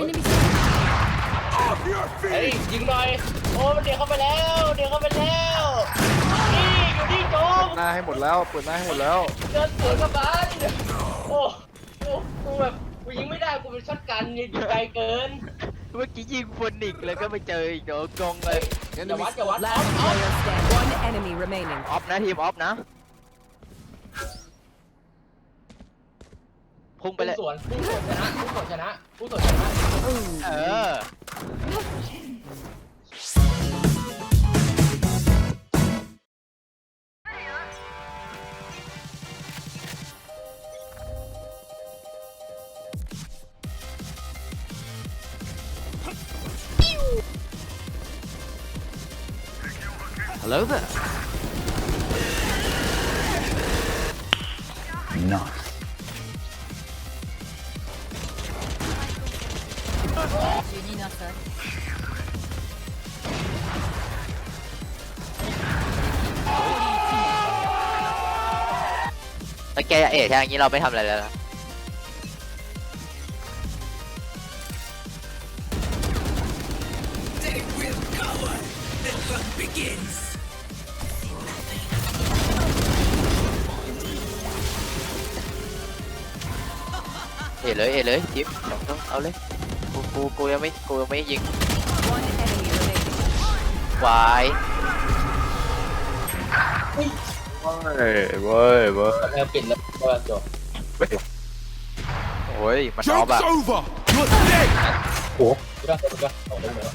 Enemy เฮ้ยยิงหน่อยโอ้มันเดี๋ยวเข้าไปแล้วเดี๋ยวเข้าไปแล้วนี่อยู่นี่โจมหน้าให้หมดแล้วเปิดหน้าให้หมดแล้วเดินสวนกับบ้านโอ้โอ้กูแบบกูยิงไม่ได้กูเป็นช็อตกันยิงไกลเกินเมื่อกี้ยิงฟนนิกแล้วก็ไปเจออีกเดี๋ยวกงเลยอย่าวัดอย่าวัด Last player standing. One enemy remaining. ออฟนะทีมออฟนะ พุ่งไปไปเลยสวนผู้สวนชนะผู้สวนชนะผู้สวนชนะ เออ Hello there. Nice. แล้วแกจะเอ๋ทางนี้เราไม่ทำอะไรแล้วนะเอ๋เลยเอ๋เลยจิ๊บสองต้องเอาเลยกูกูกูยังไม่กูยังไม่ยิง One enemy remaining. วาย เว้ยเว้ยเว้ยแล้วปิดแล้วก็จบโอ้ยมันออฟอะ over. You're dead. กูได้กูด้ออกไปเลย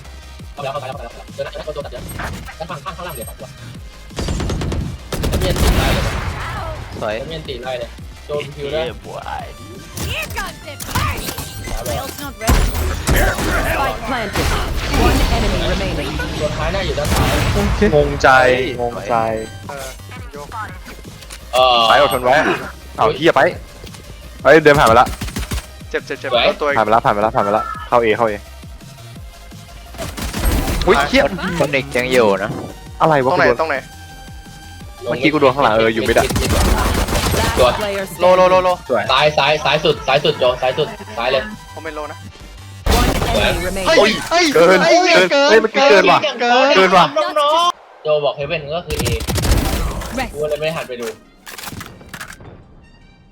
เข้าแล้วเข้าแล้วเข้าแล้วเจอหน้าเจอหน้าตัวตัดเยอะด้านข้างข้างข้างล่างเดี๋ยวสองตัวแล้วเมียนตีไล่เลยสวยแล้วเมียนตีไล่เลยโดนคิวได้เย้บวย Here comes the party. แล้วแบบ Bale's not ready. Spike planted. One enemy remaining. ตัวท้ายน่าอยู่ด้านซ้ายงงใจงงใจ เอ อไปอดทนไว้เอาเฮียไปเฮ้ยเดินผ่านไปละเจ็บเจ็บเจ็บไว้แล้วตัวผ่านไปละผ่านไปละผ่านไปละเข้าเอเข้าเออุ้ยเฮียคนเด็กยังอยู่นะอะไรตรวะงไหนกูโดน ตรงไหนเมื่อกี้กูโดนข้างหลังเอออยู่ไม่ได้ Last player โลโลโล standing. โลสวยซ้ายซ้ายซ้ายสุดซ้ายสุดโจซ้ายสุดซ้ายเลย ผมเป็นโลนะ One enemy remaining. เฮ้ยเฮ้ยเกินเกินเฮ้ยเมื่อกี้เกินว่ะ เกินเกินว่ะน้องๆโจบอกเฮเว่นก็คือเอ Rest. กูเลยไม่หันไปดู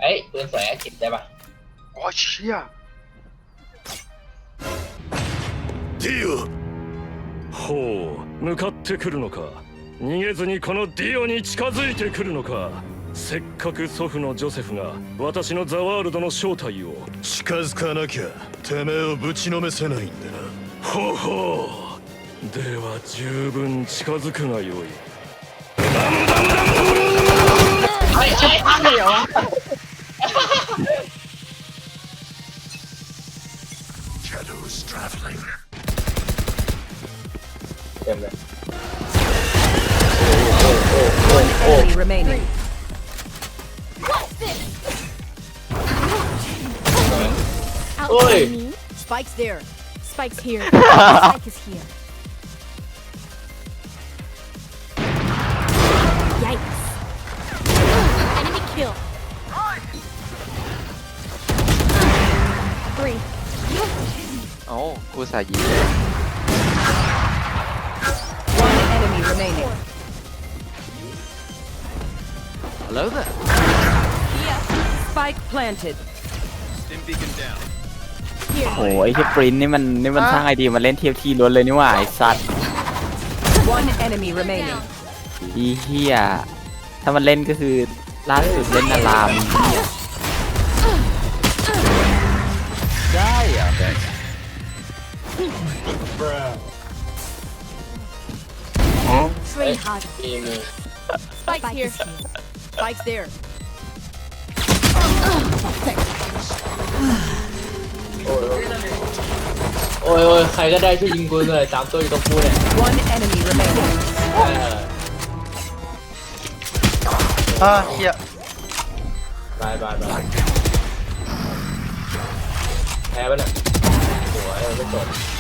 เอ้ยปืนสวยเก็บได้ปะ โอ้เชี่ย ディオほう向かってくるのか逃げずにこのディオに近づいてくるのかせっかく祖父のジョセフが私のザワールドの正体を近づかなきゃてめえをぶちのめせないんでなほうほうでは十分近づくがよい ไอ้ไอ้ ไอ้เหรอเต็มเลย One enemy remaining. Out Oi. by me. Spike's there. Spike's here. Spike is here. Yikes. Enemy kill. Three. เอ้ากูสายยิง One enemy remaining. Hello there. Spike planted. โอ้ยไอ้เฮียปรินนี่มันนี่มันสร้างไอเดียมาเล่นเทียบทีล้วนเลยนี่หว่าไอสัตว์ One enemy remaining. อีเฮียถ้ามันเล่นก็คือ ล่าสุดเล่นนาราม ได้เหรอ Train hard. มีมี Spike's here. Spike's there. โอ้ยโอ้ยใครก็ได้ช่วยยิงกูหน่อยสามตัวอยู่ตรงกูเนี่ย One enemy remaining. เอออ่าเชี่ย บายบายบายแพ้ปะเนี่ยสวยไม่สน